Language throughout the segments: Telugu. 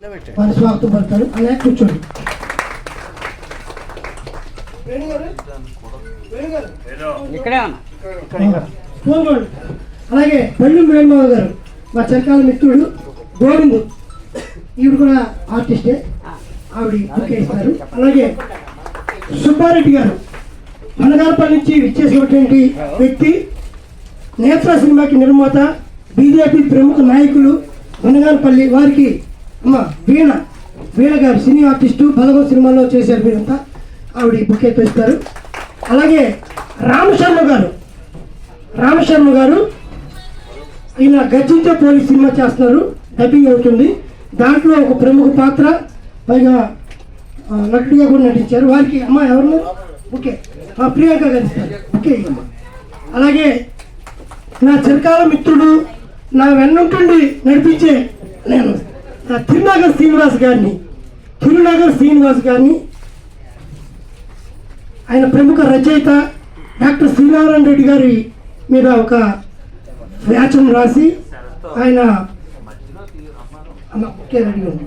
స్వాగతం పడతారు అలాగే కూర్చోండి. ఇక్కడే ఉన్నా. ఫోన్ అలాగే పళ్ళు వేణుమావ గారు మా చిరకాల మిత్రుడు గోవిందు ఈవిడ కూడా ఆర్టిస్టే. ఆవిడ ఇస్తారు అలాగే సుబ్బారెడ్డి గారు మనగారపల్లి నుంచి విచ్చేసినటువంటి వ్యక్తి నేత్ర సినిమాకి నిర్మాత బీజేపీ ప్రముఖ నాయకులు మనగారపల్లి వారికి అమ్మ వీణ. వీణ గారు సినీ ఆర్టిస్టు పదవ సినిమాలో చేశారు వీరంతా ఆవిడ బుక్ ఇస్తారు అలాగే రామశర్మ గారు. రామశర్మ గారు ఈయన గర్జించే పోలీస్ సినిమా చేస్తున్నారు. డబ్బింగ్ అవుతుంది. దాంట్లో ఒక ప్రముఖ పాత్ర పైగా నటుడిగా కూడా నటించారు. వారికి అమ్మ ఎవరు ఓకే. మా ప్రియాంక గారు ఓకే. అమ్మ అలాగే నా చిరకాల మిత్రుడు నా వెన్నుంటుండి నడిపించే నేను. తిరునగర్ శ్రీనివాస్ గారిని తిరునగర్ శ్రీనివాస్ గారిని ఆయన ప్రముఖ రచయిత డాక్టర్ శ్రీనారాయణ రెడ్డి గారి మీద ఒక వ్యాచం రాసి ఆయన ఒకే ఉంది.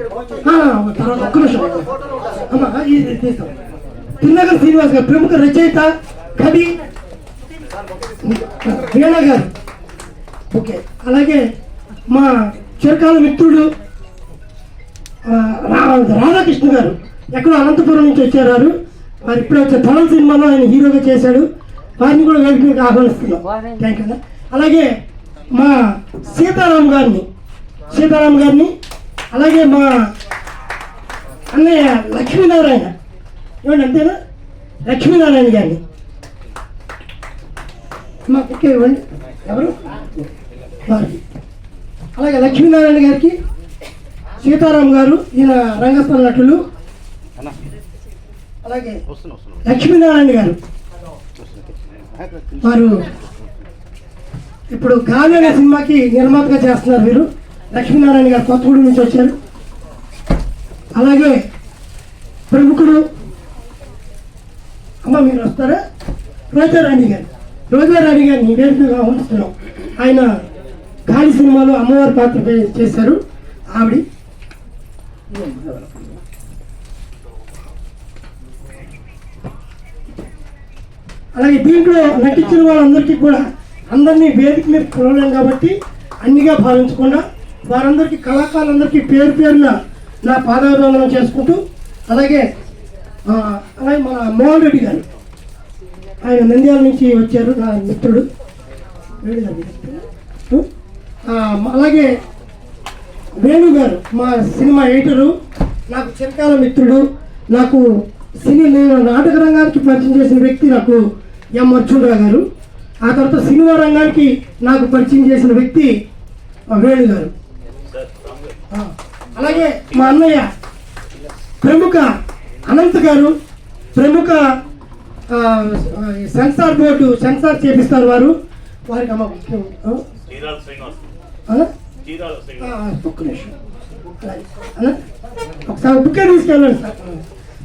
తర్వాత ఒక్క నిమిషం అమ్మ, ఇది తీస్తాం. శ్రీనివాస్ గారు ప్రముఖ రచయిత కవి వీణ గారు ఓకే అలాగే మా చిరకాల మిత్రుడు రా- రాధాకృష్ణ గారు ఎక్కడో అనంతపురం నుంచి వచ్చారు మరి ఇప్పుడు వచ్చే తరం సినిమాలో ఆయన హీరోగా చేశాడు. వారిని కూడా వేదిక ఆహ్వానిస్తున్నాం. థ్యాంక్ యూ అలాగే మా సీతారాం గారిని సీతారాం గారిని అలాగే మా అన్నయ్య లక్ష్మీనారాయణ. ఏమండి అంతేనా? లక్ష్మీనారాయణ గారిని. మా ఓకే ఇవ్వండి. ఎవరు? వారికి అలాగే లక్ష్మీనారాయణ గారికి సీతారాం గారు ఈయన రంగస్థల నటులు. అలాగే లక్ష్మీనారాయణ గారు. వారు ఇప్పుడు గాలి అనే సినిమాకి నిర్మాతగా చేస్తున్నారు వీరు. లక్ష్మీనారాయణ గారు కొత్తగూడెం నుంచి వచ్చారు. అలాగే ప్రముఖుడు అమ్మ మీరు వస్తారా? రోజారాణి గారు. రోజారాణి గారిని వేదికగా ఉంచుతున్నాం. ఆయన కాళీ సినిమాలో అమ్మవారి పాత్ర చేశారు. ఆవిడ. అలాగే దీంట్లో నటించిన వాళ్ళందరికీ కూడా అందరినీ వేదిక మీద పిలవలేం కాబట్టి అన్నిగా భావించకుండా వారందరికీ కళాకారులందరికీ పేరు పేరున నా పాదాభివందనం చేసుకుంటూ అలాగే అలాగే మన మోహన్ రెడ్డి గారు. ఆయన నంద్యాల నుంచి వచ్చారు నా మిత్రుడు. రెడ్డి గారు అలాగే వేణు గారు మా సినిమా ఎడిటరు నాకు చిరకాల మిత్రుడు నాకు సినీ నేను నాటక రంగానికి పరిచయం చేసిన వ్యక్తి నాకు ఎం అర్జునరావు గారు. ఆ తర్వాత సినిమా రంగానికి నాకు పరిచయం చేసిన వ్యక్తి వేణు గారు. అలాగే మా అన్నయ్య ప్రముఖ అనంత్ గారు ప్రముఖ సెన్సార్ బోర్డు సెన్సార్ చేపిస్తారు వారు. వారికి అమ్మ శ్రీనివాస్. ఒక్క నిమిషం. ఒకసారి బుక్కే తీసుకెళ్ళండి సార్.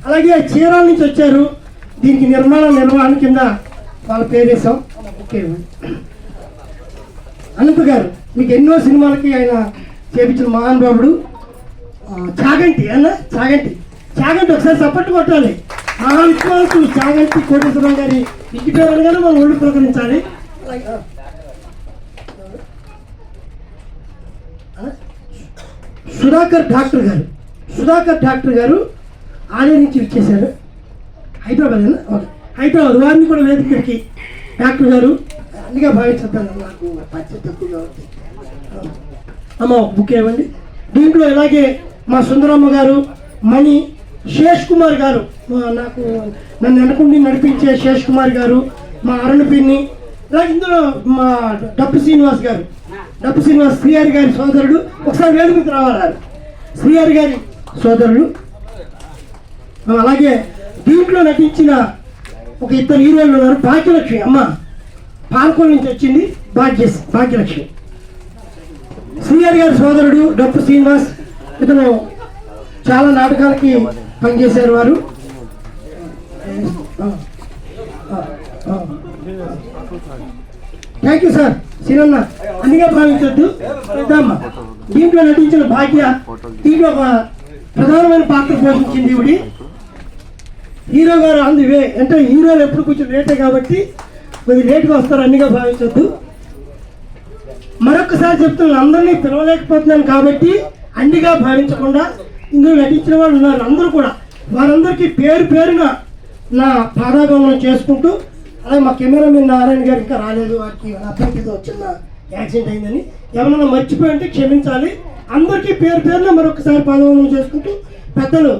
అలాగే చీరాల నుంచి వచ్చారు. దీనికి నిర్మాణ నిర్వహణ కింద వాళ్ళ పేరు వేసాం ఓకే. అనంత్ గారు మీకు ఎన్నో సినిమాలకి ఆయన చేపించిన మహానుభావుడు చాగంటి అన్న? చాగంటి. చాగంటి ఒకసారి సపోర్ట్ కొట్టాలి. మహా విద్వాంసులు చాగంటి కోటేశ్వరరావు గారి ఇంటి పేరు అనగానే మనం ఒళ్ళు ప్రకటించాలి అలాగే ఆ. సుధాకర్ డాక్టర్ గారు. సుధాకర్ డాక్టర్ గారు ఆలయ నుంచి ఇచ్చేశారు హైదరాబాద్ ఓకే. హైదరాబాద్ వారిని కూడా వేదికకి డాక్టర్ గారు. అన్నిగా భావించద్దాను నాకు పరిచయం అమ్మ ఒక బుక్ ఇవ్వండి. దీంట్లో ఇలాగే మా సుందరమ్మ గారు మణి శేష్ కుమార్ గారు నాకు నన్ను వెనకుండి నడిపించే శేష్ కుమార్ గారు మా అరుణ పిన్ని ఇందులో మా డప్పు శ్రీనివాస్ గారు. డప్పు శ్రీనివాస్ శ్రీహరి గారి సోదరుడు. ఒకసారి వేదికకు రావాలి? శ్రీహరి గారి సోదరుడు. అలాగే దీంట్లో నటించిన ఒక ఇద్దరు హీరోయిన్లు ఉన్నారు. భాగ్యలక్ష్మి అమ్మ పాల్కొల నుంచి వచ్చింది. భాగ్య భాగ్యలక్ష్మి. శ్రీహరి గారి సోదరుడు డప్పు శ్రీనివాస్ ఇతను చాలా నాటకాలకి పనిచేశారు వారు. థ్యాంక్ యూ సార్ సినన్న అన్నిగా భావించొద్దు. పెద్దమ్మ దీంట్లో నటించిన భాగ్య దీంట్లో ఒక ప్రధానమైన పాత్ర పోషించింది ఇవిడి హీరో గారు అంది వే అంటే హీరోలు ఎప్పుడు కొంచెం లేటే కాబట్టి కొద్ది లేట్గా వస్తారు అన్నిగా భావించొద్దు. మరొకసారి చెప్తున్నాను అందరినీ పిలవలేకపోతున్నాను కాబట్టి అన్నిగా భావించకుండా ఇందులో నటించిన వాళ్ళు ఉన్నారు. అందరూ కూడా వారందరికీ పేరు పేరున నా పాదాగమనం చేసుకుంటూ అలాగే మా కెమెరా మీద నారాయణ గారు ఇంకా రాలేదు వాటికి అబ్బాయికి ఏదో చిన్న యాక్సిడెంట్ అయిందని. ఎవరైనా మర్చిపోయి ఉంటే క్షమించాలి. అందరికీ పేరు పేరున మరొకసారి పాదాగమనం చేసుకుంటూ పెద్దలు.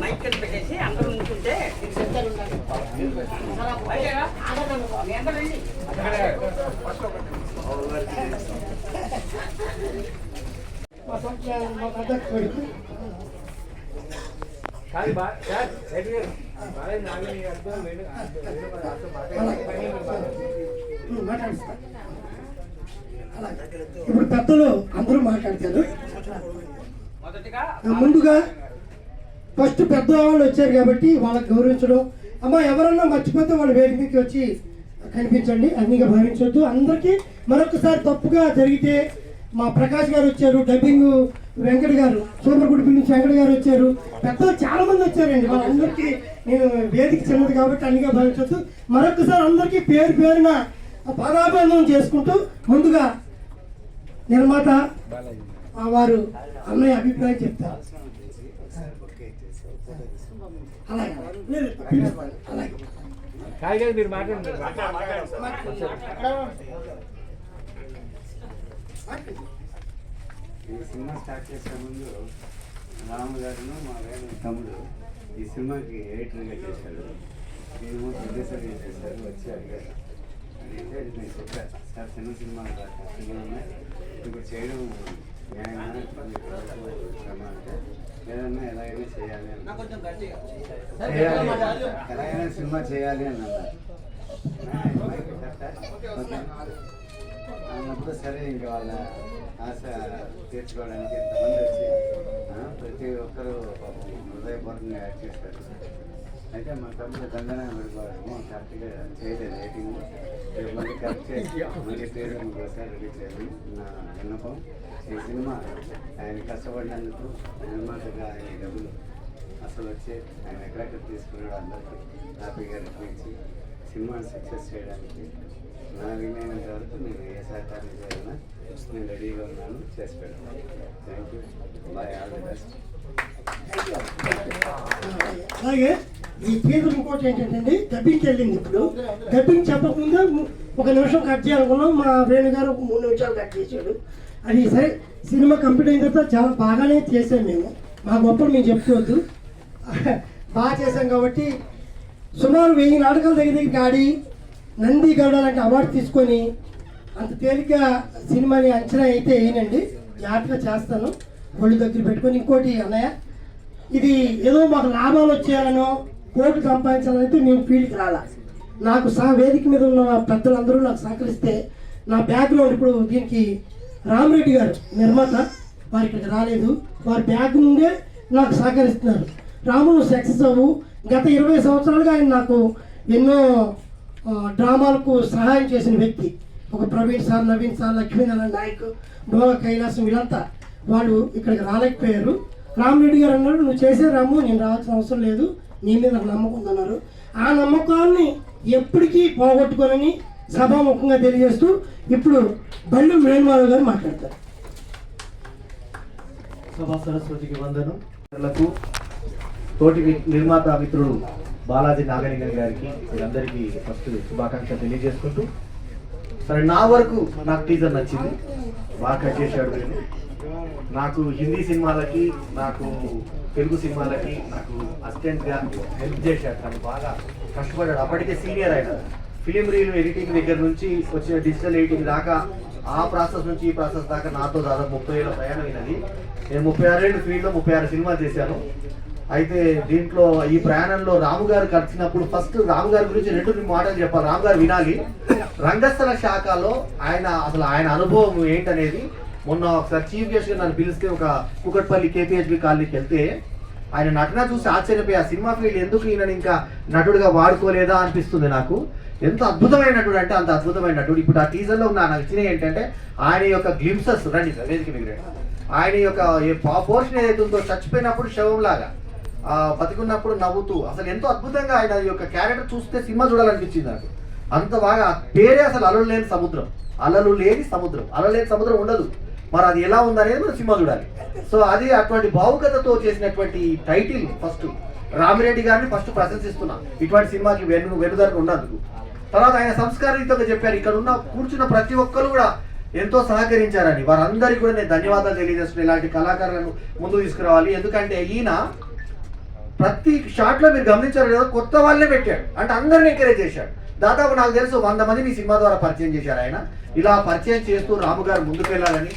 మైక్ అందరూ నుంచుంటే మీ అందరూ రండి. మా సొంత- మా పెద్ద కొడుకు. ఉమ్, మాట్లాడిస్తా. అలాగే. ఇప్పుడు పెద్దలు అందరూ మాట్లాడతారు. ముందుగా ఫస్ట్ పెద్ద వాళ్ళు వచ్చారు కాబట్టి వాళ్ళకి గౌరవించడం. అమ్మ ఎవరన్నా మర్చిపోతే వాళ్ళు మీకు వచ్చి కనిపించండి అన్నిగా భావించవద్దు అందరికీ మరొకసారి తప్పుగా జరిగితే మా ప్రకాష్ గారు వచ్చారు డబ్బింగ్ వెంకట గారు సూపర్గుడి నుంచి వెంకట గారు వచ్చారు. పెద్దలు చాలా మంది వచ్చారండి. వాళ్ళందరికీ నేను వేదిక చిన్నది కాబట్టి అన్నిగా భావించవద్దు మరొకసారి అందరికీ పేరు పేరున పదాభివందనం చేసుకుంటూ ముందుగా నిర్మాత ఆ వారు అన్నయ్య అభిప్రాయం చెప్తారు అలాగే. అలాగే మీరు మాట్లాడండి. ఈ సినిమా స్టార్ట్ చేసే ముందు రాము గారును మా వేణు తమ్ముడు ఈ సినిమాకి ఎడిటర్గా చేశాడు. నేను ప్రొడ్యూసర్గా చేశారు వచ్చి అడిగారు. అడిగితే నేను చెప్పాను సార్ చిన్న కష్టంగా ఉన్నాయి. ఇప్పుడు చేయడం న్యాయమైన శ్రమ అంటే ఏదన్నా ఎలాగైనా చేయాలి ఎలాగైనా సినిమా చేయాలి అని అన్నారు వచ్చినప్పుడు సరే ఇంకా వాళ్ళ ఆశ తీర్చుకోవడానికి ఎంతమంది వచ్చి ప్రతి ఒక్కరూ హృదయపూర్వకంగా యాడ్ చేశారు. అయితే మా తమ్ముడు దండన పడిపోవడము కరెక్ట్గా చేయలేదు. రేటింగ్ మళ్ళీ కరెక్ట్ చేసి మళ్ళీ పేరు ఇంకోసారి రెడీ చేయాలి నా విన్నపం. ఈ సినిమా ఆయన కష్టపడినందుకు నిర్మాతగా ఆయన డబ్బులు అసలు వచ్చి ఆయన ఎక్కడెక్కడ తీసుకున్నాడు అందరికీ హ్యాపీగా ఇచ్చి సినిమాని సక్సెస్ చేయడానికి నా వీలైనంత వరకు మీరు ఏ సహకారం చేయాలన్నా నేను రెడీగా ఉన్నాను చేసి పెడతాను. Thank you bye all the best అలాగే ఈ పేరు ఇంకోటి ఏంటంటే డబ్బింగ్కి వెళ్ళింది ఇప్పుడు. డబ్బింగ్ చెప్పకుండా ఒక నిమిషం కట్ చేయాలనుకున్నాం మా వేణు గారు మూడు నిమిషాలు కట్ చేశాడు. అది సరే సినిమా కంప్లీట్ అయిన తర్వాత చాలా బాగానే చేసాం మేము. మా గొప్పలు మేము చెప్పుకోవద్దు బాగా చేసాం కాబట్టి సుమారు వెయ్యి నాటకాలు దగ్గర దగ్గరికి ఆడి నంది గౌడ లాంటి అవార్డు తీసుకొని అంత తేలిగ్గా సినిమాని అంచనా అయితే వేయనండి. జాగ్రత్తగా చేస్తాను. ఒళ్ళు దగ్గర పెట్టుకొని ఇంకోటి అన్నయ్య ఇది ఏదో మాకు లాభాలు వచ్చేయాలనో కోట్లు సంపాదించాలని మేము ఫీల్డ్కి రాలా. నాకు సహ వేదిక మీద ఉన్న పెద్దలందరూ నాకు సహకరిస్తే నా బ్యాక్గ్రౌండ్ ఇప్పుడు దీనికి రామరెడ్డి గారు నిర్మాత వారి ఇక్కడికి రాలేదు. వారి బ్యాగ్ నుండే నాకు సహకరిస్తున్నారు. రాములు సక్సెస్ అవ్వు. గత ఇరవై సంవత్సరాలుగా ఆయన నాకు ఎన్నో డ్రామాలకు సహాయం చేసిన వ్యక్తి ఒక ప్రవీణ్ సార్ నవీన్ సార్ లక్ష్మీనారాయణ నాయక్ డోల కైలాసం వీళ్ళంతా వాళ్ళు ఇక్కడికి రాలేకపోయారు. రామరెడ్డి గారు అన్నారు నువ్వు చేసే రాము నేను రావాల్సిన అవసరం లేదు. నీ మీద నమ్మకం ఉందన్నారు. ఆ నమ్మకాన్ని ఎప్పటికీ పోగొట్టుకోనని సభాముఖంగా తెలియజేస్తూ ఇప్పుడు బళ్ళు వేణుమాధవ్ గారు మాట్లాడతారు. సభా సరస్వతికి వందనం. తోటి నిర్మాత మిత్రుడు బాలాజీ నాగలింగం గారికి వీరందరికీ ఫస్ట్ శుభాకాంక్షలు తెలియజేసుకుంటూ సరే నా వరకు నాకు టీజర్ నచ్చింది. బాగా కట్ చేశాడు నేను నాకు హిందీ సినిమాలకి నాకు తెలుగు సినిమాలకి నాకు అసిస్టెంట్గా హెల్ప్ చేశాడు. తను బాగా కష్టపడ్డాడు. అప్పటికే సీనియర్ ఆయన. ఫిలిం రీల్ ఎడిటింగ్ దగ్గర నుంచి వచ్చిన డిజిటల్ ఎడిటింగ్ దాకా ఆ ప్రాసెస్ నుంచి ఈ ప్రాసెస్ దాకా నాతో దాదాపు ముప్పై ఏళ్ళ ప్రయాణం అయినది నేను ముప్పై ఆరేళ్ళు ఫీల్డ్లో ముప్పై ఆరు సినిమాలు చేశాను. అయితే దీంట్లో ఈ ప్రయాణంలో రాము గారు కలిసినప్పుడు ఫస్ట్ రాము గారి గురించి రెండు మాటలు చెప్పాలి. రాము గారు వినాలి. రంగస్థల శాఖలో ఆయన అసలు ఆయన అనుభవం ఏంటనేది మొన్న ఒకసారి చీఫ్ గెస్ట్ నన్ను పిలిస్తే ఒక కుకట్పల్లి కేపీహెచ్బి కాలనీకి వెళ్తే ఆయన నటన చూసి ఆశ్చర్యపోయి ఆ సినిమా ఫీల్డ్ ఎందుకు ఈయన ఇంకా నటుడుగా వాడుకోలేదా? అనిపిస్తుంది నాకు. ఎంత అద్భుతమైన నటుడు అంటే అంత అద్భుతమైన నటుడు. ఇప్పుడు ఆ టీజర్లో ఉన్న నాకు నచ్చినవి ఏంటంటే ఆయన యొక్క గ్లిమ్సెస్ రండి సార్ వేదిక మీకు ఆయన యొక్క పోర్షన్ ఏదైతే ఉందో చచ్చిపోయినప్పుడు శవం లాగా బతికున్నప్పుడు నవ్వుతూ అసలు ఎంతో అద్భుతంగా ఆయన యొక్క క్యారెక్టర్ చూస్తే సినిమా చూడాలనిపించింది నాకు. అంత బాగా పేరే అసలు అలలు లేని సముద్రం. అలలు లేని సముద్రం. అలలు లేని సముద్రం ఉండదు. మరి అది ఎలా ఉందనేది మనం సినిమా చూడాలి. సో అది అటువంటి భావుకతతో చేసినటువంటి టైటిల్ ఫస్ట్. రామిరెడ్డి గారిని ఫస్ట్ ప్రశంసిస్తున్నా. ఇటువంటి సినిమాకి వెను వెనుదరకు ఉన్నందుకు. తర్వాత ఆయన సంస్కారయుతంగా చెప్పారు ఇక్కడ ఉన్న కూర్చున్న ప్రతి ఒక్కరు కూడా ఎంతో సహకరించారని. వారందరికీ కూడా నేను ధన్యవాదాలు తెలియజేస్తున్నాను ఇలాంటి కళాకారులను ముందుకు తీసుకురావాలి. ఎందుకంటే ఈయన ప్రతి షాట్లో మీరు గమనించారు లేదా కొత్త వాళ్ళే పెట్టాడు. అంటే అందరిని ఎంకరేజ్ చేశాడు. దాదాపు నాకు తెలుసు వంద మందిని ఈ సినిమా ద్వారా పరిచయం చేశారు ఆయన. ఇలా పరిచయం చేస్తూ రాము గారు ముందుకు వెళ్ళాలని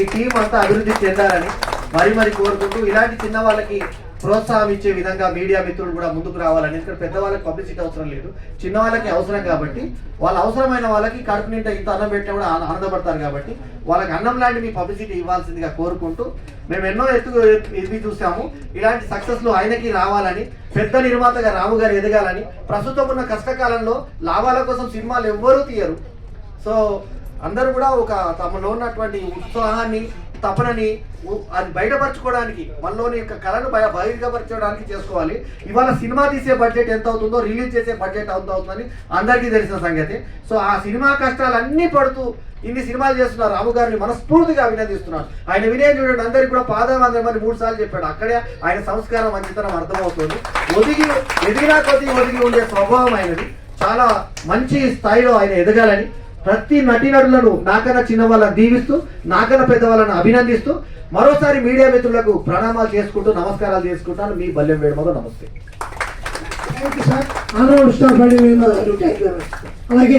ఈ టీం అంతా అభివృద్ధి చెందాలని మరి మరి కోరుకుంటూ ఇలాంటి చిన్న వాళ్ళకి ప్రోత్సాహం ఇచ్చే విధంగా మీడియా మిత్రులు కూడా ముందుకు రావాలని ఎందుకంటే పెద్దవాళ్ళకి పబ్లిసిటీ అవసరం లేదు చిన్న వాళ్ళకి అవసరం కాబట్టి వాళ్ళ అవసరమైన వాళ్ళకి కడుపు నిండా ఇంత అన్నం పెట్టినా కూడా ఆనందపడతారు కాబట్టి వాళ్ళకి అన్నం లాంటి మీ పబ్లిసిటీ ఇవ్వాల్సిందిగా కోరుకుంటూ మేము ఎన్నో ఎత్తు ఇది చూసాము ఇలాంటి సక్సెస్లు ఆయనకి రావాలని పెద్ద నిర్మాతగా రాము గారు ఎదగాలని ప్రస్తుతం ఉన్న కష్టకాలంలో లాభాల కోసం సినిమాలు ఎవ్వరూ తీయరు. సో అందరూ కూడా ఒక తమలో ఉన్నటువంటి ఉత్సాహాన్ని తపనని అది బయటపరచుకోవడానికి మనలోని యొక్క కళను బయ బహిర్గపరచడానికి చేసుకోవాలి. ఇవాళ సినిమా తీసే బడ్జెట్ ఎంత అవుతుందో రిలీజ్ చేసే బడ్జెట్ ఎంత అవుతుందని అందరికీ తెలిసిన సంగతి. సో ఆ సినిమా కష్టాలన్నీ పడుతూ ఇన్ని సినిమాలు చేస్తున్నారు రాము గారిని మనస్ఫూర్తిగా అభినందిస్తున్నారు ఆయన వినయం చూడండి అందరికీ కూడా పాదవందమని మూడు సార్లు చెప్పాడు. అక్కడే ఆయన సంస్కారం మంచితనం అర్థమవుతుంది. ఒదిగి ఎదిగినా కొద్ది ఒదిగి ఉండే స్వభావం ఆయనది. చాలా మంచి స్థాయిలో ఆయన ఎదగాలని ప్రతి నటీనటులను నాకన్నా చిన్న వాళ్ళని దీవిస్తూ నాకన్నా పెద్ద వాళ్ళని అభినందిస్తూ మరోసారి మీడియా మిత్రులకు ప్రణామాలు చేసుకుంటూ నమస్కారాలు చేసుకుంటాను. మీ బల్యం వేడుమతో నమస్తే. అలాగే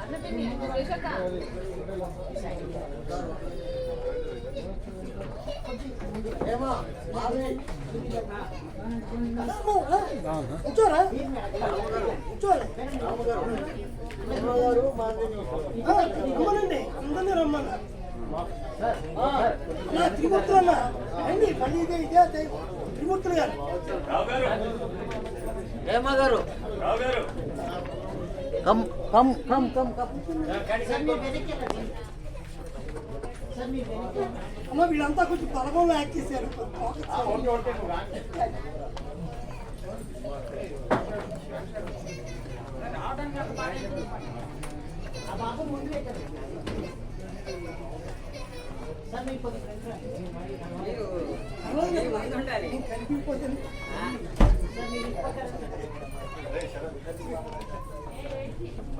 ఆంధ్రప్రదేశ్ స్టార్ బండి మీద థ్యాంక్ యూ అలాగే డైరెక్ట్ గారు. మీరు కూర్చోండి సుందరమ్మ రమ్మనండి అందరినీ రమ్మన్నా త్రిమూర్తులు అన్న రండి పని ఇదే ఇదే అదే. త్రిమూర్తులు గారు అమ్మ వీళ్ళంతా కొంచెం బలగంలో యాక్ట్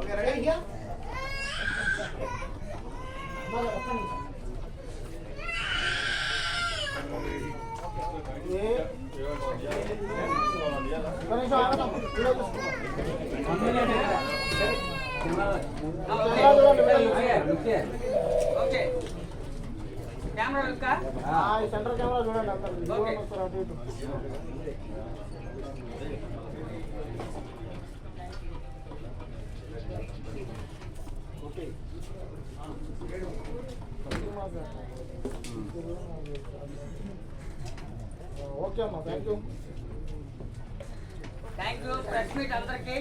చేశారు మీరు మీరు ముందు ఉండాలి కనిపిపోతుంది ఓకే కెమెరా లుక్కా సెంటర్ కెమెరా చూడండి అంతా. ఓకే. ఓకే అమ్మా thank you thank you press meet అందరికీ